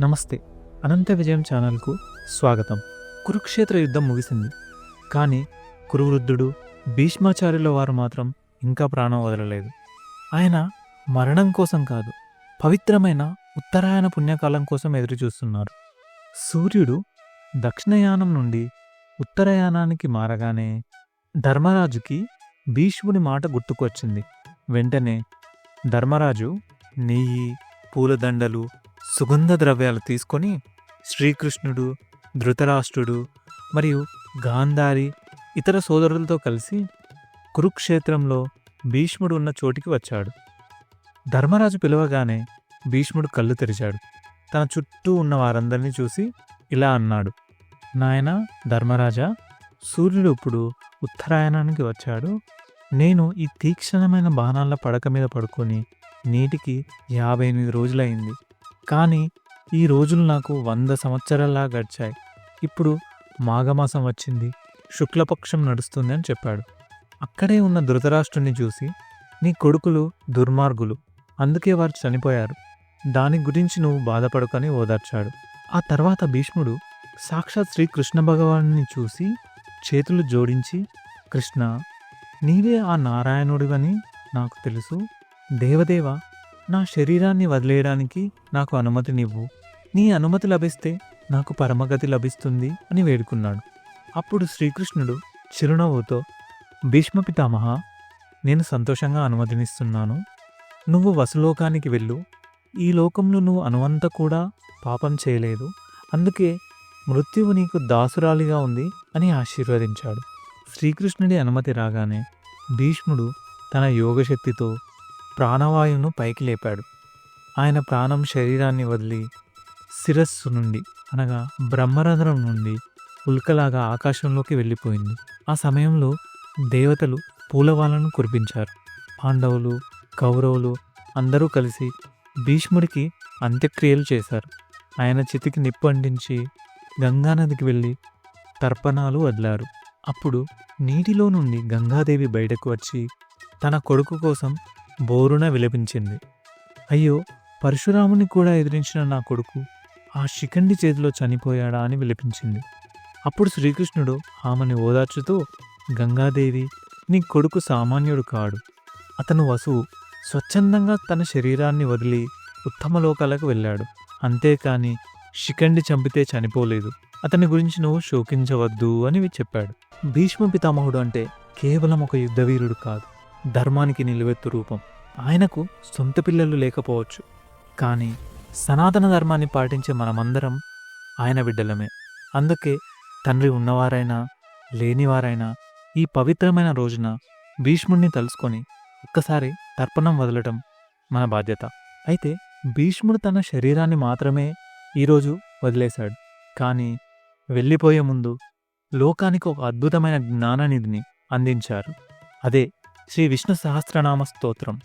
నమస్తే. అనంత విజయం ఛానల్కు స్వాగతం. కురుక్షేత్ర యుద్ధం ముగిసింది. కానీ కురువృద్ధుడు భీష్మాచార్యుల వారు మాత్రం ఇంకా ప్రాణం వదలలేదు. ఆయన మరణం కోసం కాదు పవిత్రమైన ఉత్తరాయణ పుణ్యకాలం కోసం ఎదురుచూస్తున్నారు. సూర్యుడు దక్షిణయానం నుండి ఉత్తరయానానికి మారగానే ధర్మరాజుకి భీష్ముని మాట గుర్తుకొచ్చింది. వెంటనే ధర్మరాజు నెయ్యి పూలదండలు సుగంధ ద్రవ్యాలు తీసుకొని శ్రీకృష్ణుడు ధృతరాష్ట్రుడు మరియు గాంధారి ఇతర సోదరులతో కలిసి కురుక్షేత్రంలో భీష్ముడు ఉన్న చోటికి వచ్చాడు. ధర్మరాజు పిలవగానే భీష్ముడు కళ్ళు తెరిచాడు. తన చుట్టూ ఉన్న వారందరినీ చూసి ఇలా అన్నాడు. నాయన ధర్మరాజా సూర్యుడు ఇప్పుడు ఉత్తరాయణానికి వచ్చాడు. నేను ఈ తీక్షణమైన బాణాల పడక మీద పడుకొని నీటికి యాభై ఎనిమిది రోజులైంది. కానీ ఈ రోజులు నాకు వంద సంవత్సరాలా గడిచాయి. ఇప్పుడు మాఘమాసం వచ్చింది. శుక్లపక్షం నడుస్తుంది అని చెప్పాడు. అక్కడే ఉన్న ధృతరాష్ట్రుని చూసి నీ కొడుకులు దుర్మార్గులు. అందుకే వారు చనిపోయారు. దాని గురించి నువ్వు బాధపడుకని ఓదార్చాడు. ఆ తర్వాత భీష్ముడు సాక్షాత్ శ్రీకృష్ణ భగవాన్ని చూసి చేతులు జోడించి కృష్ణ నీవే ఆ నారాయణుడివని నాకు తెలుసు. దేవదేవ నా శరీరాన్ని వదిలేయడానికి నాకు అనుమతినివ్వు నీ అనుమతి లభిస్తే నాకు పరమగతి లభిస్తుంది అని వేడుకున్నాడు. అప్పుడు శ్రీకృష్ణుడు చిరునవ్వుతో భీష్మ పితామహ నేను సంతోషంగా అనుమతినిస్తున్నాను. నువ్వు వసులోకానికి వెళ్ళు. ఈ లోకంలో నువ్వు అనువంత కూడా పాపం చేయలేదు. అందుకే మృత్యువు నీకు దాసురాలిగా ఉంది అని ఆశీర్వదించాడు. శ్రీకృష్ణుడి అనుమతి రాగానే భీష్ముడు తన యోగశక్తితో ప్రాణవాయువును పైకి లేపాడు. ఆయన ప్రాణం శరీరాన్ని వదిలి శిరస్సు నుండి అనగా బ్రహ్మరంధ్రం నుండి ఉల్కలాగా ఆకాశంలోకి వెళ్ళిపోయింది. ఆ సమయంలో దేవతలు పూలవాలను కురిపించారు. పాండవులు కౌరవులు అందరూ కలిసి భీష్ముడికి అంత్యక్రియలు చేశారు. ఆయన చితికి నిప్పు అంటించి గంగానదికి వెళ్ళి తర్పణాలు వదిలారు. అప్పుడు నీటిలో నుండి గంగాదేవి బయటకు వచ్చి తన కొడుకు కోసం బోరున విలపించింది. అయ్యో పరశురాముని కూడా ఎదిరించిన నా కొడుకు ఆ శిఖండి చేతిలో చనిపోయాడా అని విలపించింది. అప్పుడు శ్రీకృష్ణుడు ఆమెని ఓదార్చుతూ గంగాదేవి నీ కొడుకు సామాన్యుడు కాడు. అతను వసువు. స్వచ్ఛందంగా తన శరీరాన్ని వదిలి ఉత్తమ లోకాలకు వెళ్ళాడు. అంతేకాని శిఖండి చంపితే చనిపోలేదు. అతని గురించి నువ్వు శోకించవద్దు అని చెప్పాడు. భీష్మ పితామహుడు అంటే కేవలం ఒక యుద్ధవీరుడు కాదు. ధర్మానికి నిలువెత్తు రూపం. ఆయనకు సొంత పిల్లలు లేకపోవచ్చు. కానీ సనాతన ధర్మాన్ని పాటించే మనమందరం ఆయన బిడ్డలమే. అందుకే తండ్రి ఉన్నవారైనా లేనివారైనా ఈ పవిత్రమైన రోజున భీష్ముడిని తలుసుకొని ఒక్కసారి తర్పణం వదలటం మన బాధ్యత. అయితే భీష్ముడు తన శరీరాన్ని మాత్రమే ఈరోజు వదిలేశాడు. కానీ వెళ్ళిపోయే ముందు లోకానికి ఒక అద్భుతమైన జ్ఞాననిధిని అందించారు. అదే శ్రీ విష్ణు సహస్రనామ స్తోత్రం.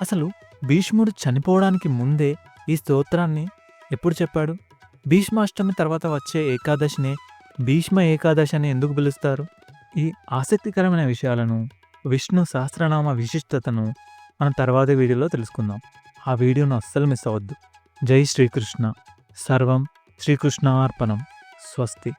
అసలు భీష్ముడు చనిపోవడానికి ముందే ఈ స్తోత్రాన్ని ఎప్పుడు చెప్పాడు? భీష్మాష్టమి తర్వాత వచ్చే ఏకాదశినే భీష్మ ఏకాదశి అని ఎందుకు పిలుస్తారు? ఈ ఆసక్తికరమైన విషయాలను విష్ణు సహస్రనామ విశిష్టతను మనం తర్వాతి వీడియోలో తెలుసుకుందాం. ఆ వీడియోను అస్సలు మిస్ అవ్వద్దు. జై శ్రీకృష్ణ. సర్వం శ్రీకృష్ణార్పణం. స్వస్తి.